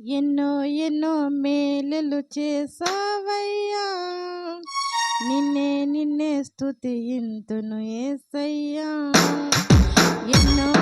ఎన్నో ఎన్నో మేలులు చేసావయ్యా నిన్నే నిన్నే స్థుతి ఇంతును ఏసయ్యా. ఎన్నో